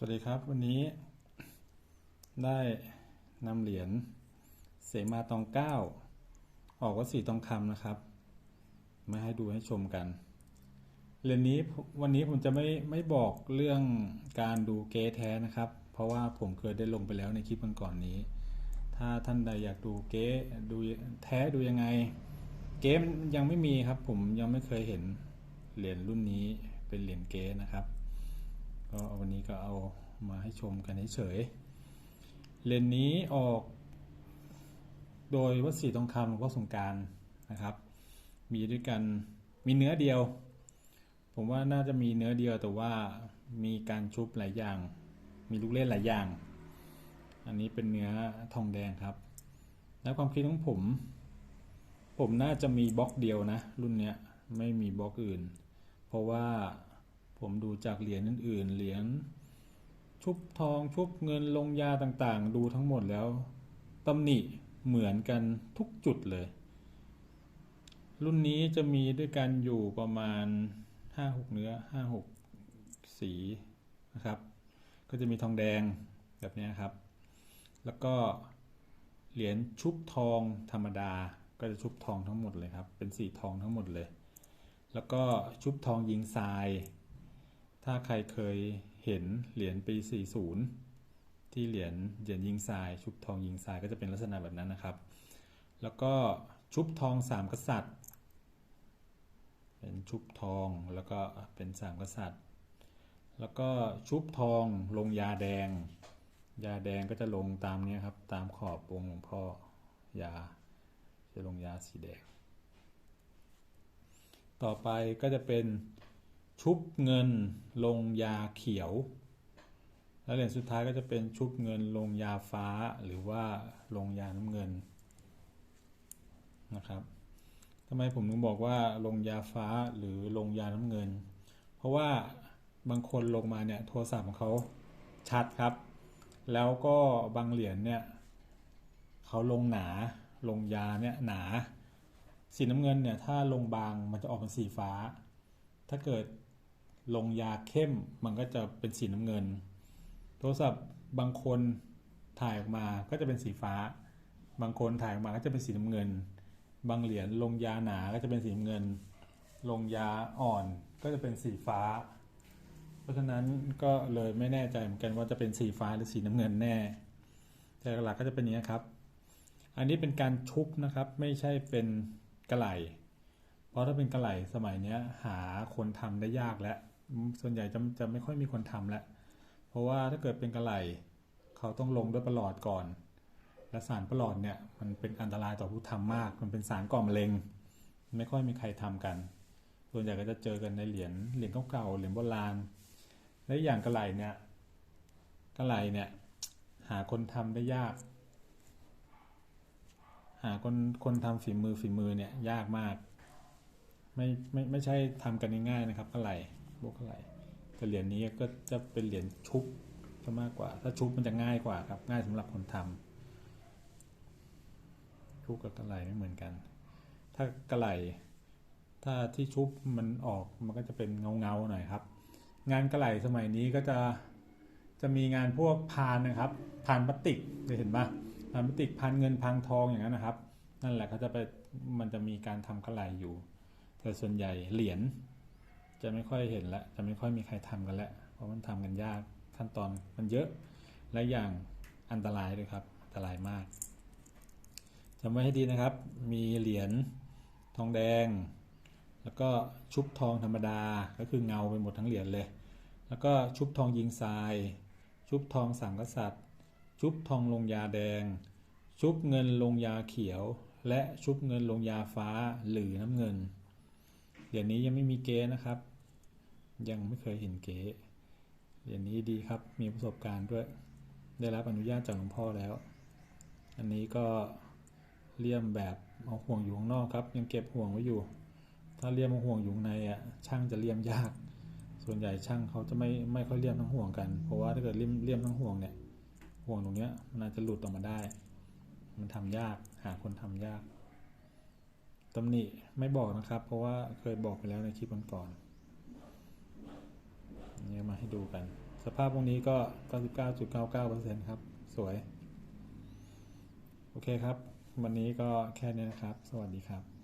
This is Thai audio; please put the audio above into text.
สวัสดีครับ วันนี้ได้นำเหรียญเสมาตองเก้าออกวัดสีทองคำนะครับ มาให้ดูให้ชมกันเหรียญนี้วันนี้ผมจะไม่ไม่บอกเรื่องการดูเก๊แท้นะครับ เพราะว่าผมเคยได้ลงไปแล้วในคลิปก่อนๆนี้ ถ้าท่านใดอยากดูเก๊ดูแท้ดูยังไง เก๊มันยังไม่มีครับ ผมยังไม่เคยเห็นเหรียญรุ่นนี้เป็นเหรียญเก๊นะครับ ก็วันนี้ก็เอามาให้ชมกันเฉยๆเลนส์นี้ออก โดยวัดศรีทองคำหลวงพ่อสงการนะครับ มีด้วยกันมีเนื้อเดียว ผมว่าน่าจะมีเนื้อเดียวแต่ว่ามีการชุบหลายอย่าง มีลูกเล่นหลายอย่าง อันนี้เป็นเนื้อทองแดงครับ แล้วความคิดของผม ผมน่าจะมีบล็อกเดียวนะ รุ่นเนี้ยไม่มีบล็อกอื่น เพราะว่า ผมดูจากเหรียญอื่นๆ เหรียญชุบทองชุบเงินลงยาต่างๆ ดูทั้งหมดแล้วตำหนิเหมือนกันทุกจุดเลย รุ่นนี้จะมีด้วยกันอยู่ประมาณ 5-6 เนื้อ 5-6 สีนะครับ ก็จะมีทองแดงแบบนี้ครับ แล้วก็เหรียญชุบทองธรรมดาก็จะชุบทองทั้งหมดเลยครับ เป็นสีทองทั้งหมดเลย แล้วก็ชุบทองยิงทราย ถ้าใครเคยเห็นเหรียญปี 40 ที่เหรียญเหรียญยิงทราย ชุบทองยิงทรายก็จะเป็นลักษณะแบบนั้นนะครับ แล้วก็ชุบทองสามกษัตริย์ เป็นชุบทองแล้วก็เป็นสามกษัตริย์ แล้วก็ชุบทองลงยาแดง ยาแดงก็จะลงตามนี้ครับ ตามขอบวงหลวงพ่อยา จะลงยาสีแดง ต่อไปก็จะเป็น ชุบเงินลงยาเขียว แล้วเหรียญสุดท้ายก็จะเป็นชุบเงินลงยาฟ้าหรือว่าลงยาน้ำเงินนะครับทำไมผมถึงบอกว่าลงยาฟ้าหรือลงยาน้ำเงิน เพราะว่าบางคนลงมาเนี่ยโทรศัพท์ของเขาชัดครับ แล้วก็บางเหรียญเนี่ยเขาลงหนาลงยาเนี่ยหนา สีน้ำเงินเนี่ยถ้าลงบางมันจะออกเป็นสีฟ้า ถ้าเกิด ลงยาเข้มมันก็จะเป็นสีน้ำเงิน โทรศัพท์บางคนถ่ายออกมาก็จะเป็นสีฟ้า บางคนถ่ายออกมาก็จะเป็นสีน้ำเงิน บางเหรียญลงยาหนาก็จะเป็นสีน้ำเงิน ลงยาอ่อนก็จะเป็นสีฟ้า เพราะฉะนั้นก็เลยไม่แน่ใจเหมือนกันว่าจะเป็นสีฟ้าหรือสีน้ำเงินแน่ แต่หลักก็จะเป็นอย่างนี้ครับ อันนี้เป็นการชุบนะครับไม่ใช่เป็นกระไหลเพราะถ้าเป็นกระไหลสมัยนี้หาคนทำได้ยากแล้ว ส่วนใหญ่จะจะไม่ค่อยมีคนทำแล้วเพราะว่าถ้าเกิดเป็นกระไหลเขาต้องลงด้วยประหลอดก่อน และสารประหลอดเนี่ยมันเป็นอันตรายต่อผู้ทำมาก มันเป็นสารก่อมะเร็ง ไม่ค่อยมีใครทำกัน ส่วนใหญ่ก็จะเจอกันในเหรียญเหรียญเก่าๆเหรียญโบราณและอย่างกระไหลเนี่ยกระไหลเนี่ยหาคนทำได้ยาก หาคนคนทำฝีมือฝีมือเนี่ยยากมาก ไม่ไม่ไม่ใช่ทำกันง่ายๆนะครับกระไหล พวกกระไหลแต่เหรียญนี้ก็จะเป็นเหรียญชุบจะมากกว่า ถ้าชุบมันจะง่ายกว่าครับ ง่ายสำหรับคนทำชุบกับกระไหลไม่เหมือนกัน ถ้ากระไหลถ้าที่ชุบมันออกมันก็จะเป็นเงาเงาๆหน่อยครับ งานกระไหลสมัยนี้ก็จะจะมีงานพวกพานนะครับพานพลาสติกเคยเห็นปะพานพลาสติกพานเงินพานทองอย่างนั้นนะครับ นั่นแหละเขาจะไปมันจะมีการทำกระไหลอยู่ แต่ส่วนใหญ่เหรียญ จะไม่ค่อยเห็นละจะไม่ค่อยมีใครทำกันแล้วเพราะมันทำกันยากขั้นตอนมันเยอะและอย่างอันตรายด้วยครับอันตรายมากจำไว้ให้ดีนะครับ มีเหรียญทองแดง แล้วก็ชุบทองธรรมดาก็คือเงาไปหมดทั้งเหรียญเลย แล้วก็ชุบทองยิงทราย ชุบทองสามกษัตริย์ ชุบทองลงยาแดง ชุบเงินลงยาเขียว และชุบเงินลงยาฟ้าหรือน้ำเงิน เหรียญนี้ยังไม่มีเก๊นะครับ ยังไม่เคยเห็นเก๊เหรียญนี้ดีครับมีประสบการณ์ด้วย ได้รับอนุญาตจากหลวงพ่อแล้ว อันนี้ก็เลี่ยมแบบเอาห่วงอยู่ข้างนอกครับ ยังเก็บห่วงไว้อยู่ ถ้าเลี่ยมเอาห่วงอยู่ในอะช่างจะเลี่ยมยาก ส่วนใหญ่ช่างเขาจะไม่ไม่ค่อยเลี่ยมทั้งห่วงกัน เพราะว่าถ้าเกิดเลี่ยมเลี่ยมทั้งห่วงเนี่ยห่วงตรงเนี้ยมันอาจจะหลุดออกมาได้ มันทำยากหาคนทำยาก ตำหนิไม่บอกนะครับ เพราะว่าเคยบอกไปแล้วในคลิปก่อนเนี่ยมาให้ดูกัน สภาพพวกนี้ก็ 99.99%ครับ สวย โอเคครับ วันนี้ก็แค่นี้นะครับ สวัสดีครับ